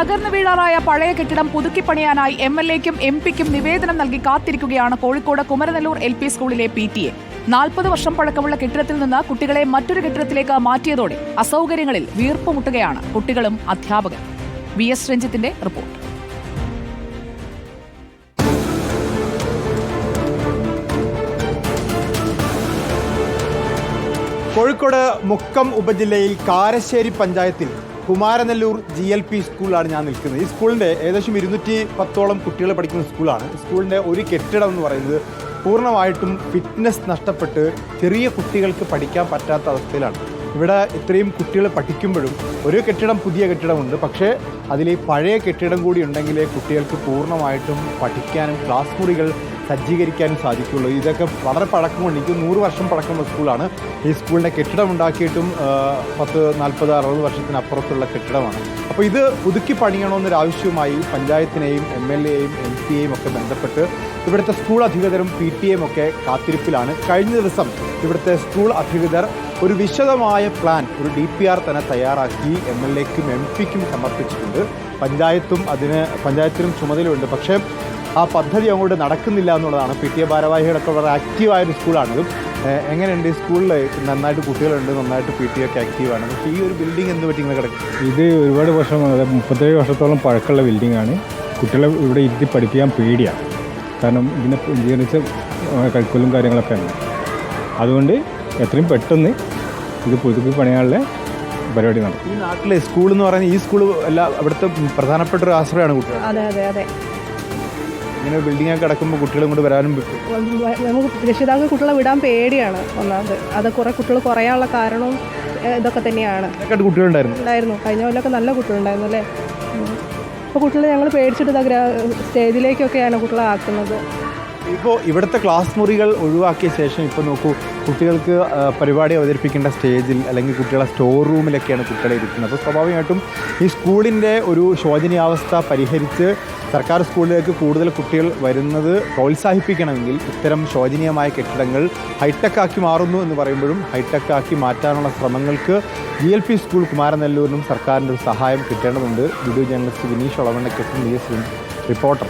തകർന്നു വീഴാറായ പഴയ കെട്ടിടം പുതുക്കിപ്പണിയാനായി എം എൽ എക്കും എം പിക്കും നിവേദനം നൽകി കാത്തിരിക്കുകയാണ് കോഴിക്കോട് കുമരനെല്ലൂർ എൽ പി സ്കൂളിലെ പി ടി എ. നാൽപ്പത് വർഷം പഴക്കമുള്ള കെട്ടിടത്തിൽ നിന്ന് കുട്ടികളെ മറ്റൊരു കെട്ടിടത്തിലേക്ക് മാറ്റിയതോടെ അസൗകര്യങ്ങളിൽ വീർപ്പുമുട്ടുകയാണ് കുട്ടികളും അധ്യാപകർ വി എസ് രഞ്ജിത്തിന്റെ റിപ്പോർട്ട്. കോഴിക്കോട് മുക്കം ഉപജില്ലയിൽ കാരശ്ശേരി പഞ്ചായത്തിൽ കുമാരനെല്ലൂർ ജി എൽ പി സ്കൂളിലാണ് ഞാൻ നിൽക്കുന്നത്. ഈ സ്കൂളിന്റെ ഏകദേശം ഇരുന്നൂറ്റി പത്തോളം കുട്ടികൾ പഠിക്കുന്ന സ്കൂളാണ്. സ്കൂളിന്റെ ഒരു കെട്ടിടം എന്ന് പറയുന്നത് പൂർണമായിട്ടും ഫിറ്റ്നസ് നഷ്ടപ്പെട്ട് ചെറിയ കുട്ടികൾക്ക് പഠിക്കാൻ പറ്റാത്ത അവസ്ഥയിലാണ്. ഇവിടെ ഇത്രയും കുട്ടികൾ പഠിക്കുമ്പോഴും ഒരു കെട്ടിടം പുതിയ കെട്ടിടമുണ്ട്. പക്ഷേ അതിൽ പഴയ കെട്ടിടം കൂടി ഉണ്ടെങ്കിലേ കുട്ടികൾക്ക് പൂർണമായിട്ടും പഠിക്കാനും ക്ലാസ് മുറികൾ സജ്ജീകരിക്കാനും സാധിക്കുള്ളൂ. ഇതൊക്കെ വളരെ പഴക്കമുണ്ട് എനിക്ക് നൂറ് വർഷം പഴക്കമുള്ള സ്കൂളാണ്. ഈ സ്കൂളിന്റെ കെട്ടിടം ഉണ്ടാക്കിയിട്ടും പത്ത് നാൽപ്പത് അറുപത് വർഷത്തിനപ്പുറത്തുള്ള കെട്ടിടമാണ്. അപ്പോൾ ഇത് പുതുക്കി പണിയണമെന്നൊരു ആവശ്യവുമായി പഞ്ചായത്തിനെയും എം എൽ എയും എം പിയെയും ഒക്കെ ബന്ധപ്പെട്ട് ഇവിടുത്തെ സ്കൂൾ അധികൃതരും പി ടി എയും ഒക്കെ കാത്തിരിപ്പിലാണ്. കഴിഞ്ഞ ദിവസം ഇവിടുത്തെ സ്കൂൾ അധികൃതർ ഒരു വിശദമായ പ്ലാൻ ഒരു ഡി പി ആർ തന്നെ തയ്യാറാക്കി എം എൽ എക്കും എം പിക്കും സമർപ്പിച്ചിട്ടുണ്ട്. പഞ്ചായത്തും അതിന് പഞ്ചായത്തിനും ചുമതലയുണ്ട്. പക്ഷേ ആ പദ്ധതി അങ്ങോട്ട് നടക്കുന്നില്ല എന്നുള്ളതാണ്. പി ടി എ ഭാരവാഹികളൊക്കെ വളരെ ആക്റ്റീവായ ഒരു സ്കൂളാണിത്. എങ്ങനെയുണ്ട് ഈ സ്കൂളിൽ നന്നായിട്ട് കുട്ടികളുണ്ട് നന്നായിട്ട് പി ടി ഒക്കെ ആക്റ്റീവാണ് പക്ഷേ ഈ ഒരു ബിൽഡിംഗ് എന്ത് പറ്റി ഇങ്ങനെ കിടക്കും? ഇത് ഒരുപാട് വർഷം അതായത് മുപ്പത്തേഴ് വർഷത്തോളം പഴക്കമുള്ള ബിൽഡിംഗ് ആണ്. കുട്ടികളെ ഇവിടെ ഇരുത്തി പഠിപ്പിക്കാൻ പേടിയാണ്. കാരണം ഇതിനെ ജീർണിച്ച കൈക്കൊല്ലും കാര്യങ്ങളൊക്കെ ഉണ്ട് അതുകൊണ്ട് എത്രയും പെട്ടെന്ന് ഇത് പുതുക്കി പണിയാനുള്ള പരിപാടി നടത്തും. ഈ നാട്ടിലെ സ്കൂൾ എന്ന് പറയുന്നത് ഈ സ്കൂൾ എല്ലാ അവിടുത്തെ പ്രധാനപ്പെട്ട ഒരു ആശ്രയമാണ് കുട്ടികൾ അതെ അതെ അതെ. ഇങ്ങനെ ബിൽഡിംഗ് ഒക്കെ കിടക്കുമ്പോൾ കുട്ടികളും കൂടെ വരാനും നമുക്ക് രക്ഷിതാക്കൾ കുട്ടികളെ വിടാൻ പേടിയാണ് ഒന്നാമത്. അത് കുറേ കുട്ടികൾ കുറയാനുള്ള കാരണവും ഇതൊക്കെ തന്നെയാണ്. കുട്ടികളുണ്ടായിരുന്നു? ഉണ്ടായിരുന്നു. കഴിഞ്ഞ കൊല്ലമൊക്കെ നല്ല കുട്ടികളുണ്ടായിരുന്നു അല്ലേ? അപ്പോൾ കുട്ടികളെ ഞങ്ങൾ പേടിച്ചിട്ട് സ്റ്റേജിലേക്കൊക്കെയാണ് കുട്ടികളെ ആക്കുന്നത്. ഇപ്പോൾ ഇവിടുത്തെ ക്ലാസ് മുറികൾ ഒഴിവാക്കിയ ശേഷം ഇപ്പോൾ നോക്കൂ കുട്ടികൾക്ക് പരിപാടി അവതരിപ്പിക്കേണ്ട സ്റ്റേജിൽ അല്ലെങ്കിൽ കുട്ടികളെ സ്റ്റോർ റൂമിലൊക്കെയാണ് കുട്ടികളെ ഇരിക്കുന്നത്. അപ്പോൾ സ്വാഭാവികമായിട്ടും ഈ സ്കൂളിന്റെ ഒരു ശോചനീയാവസ്ഥ പരിഹരിച്ച് സർക്കാർ സ്കൂളിലേക്ക് കൂടുതൽ കുട്ടികൾ വരുന്നത് പ്രോത്സാഹിപ്പിക്കണമെങ്കിൽ ഇത്തരം ശോചനീയമായ കെട്ടിടങ്ങൾ ഹൈടെക് ആക്കി മാറുന്നു എന്ന് പറയുമ്പോഴും ഹൈടെക് ആക്കി മാറ്റാനുള്ള ശ്രമങ്ങൾക്ക് ജി എൽ പി സ്കൂൾ കുമാരനെല്ലൂരിനും സർക്കാരിന്റെ ഒരു സഹായം കിട്ടേണ്ടതുണ്ട്. വീഡിയോ ജേർണലിസ്റ്റ് വിനീഷ് ഒളവണ്ണക്കെട്ടും ഡി എസ് റിപ്പോർട്ടർ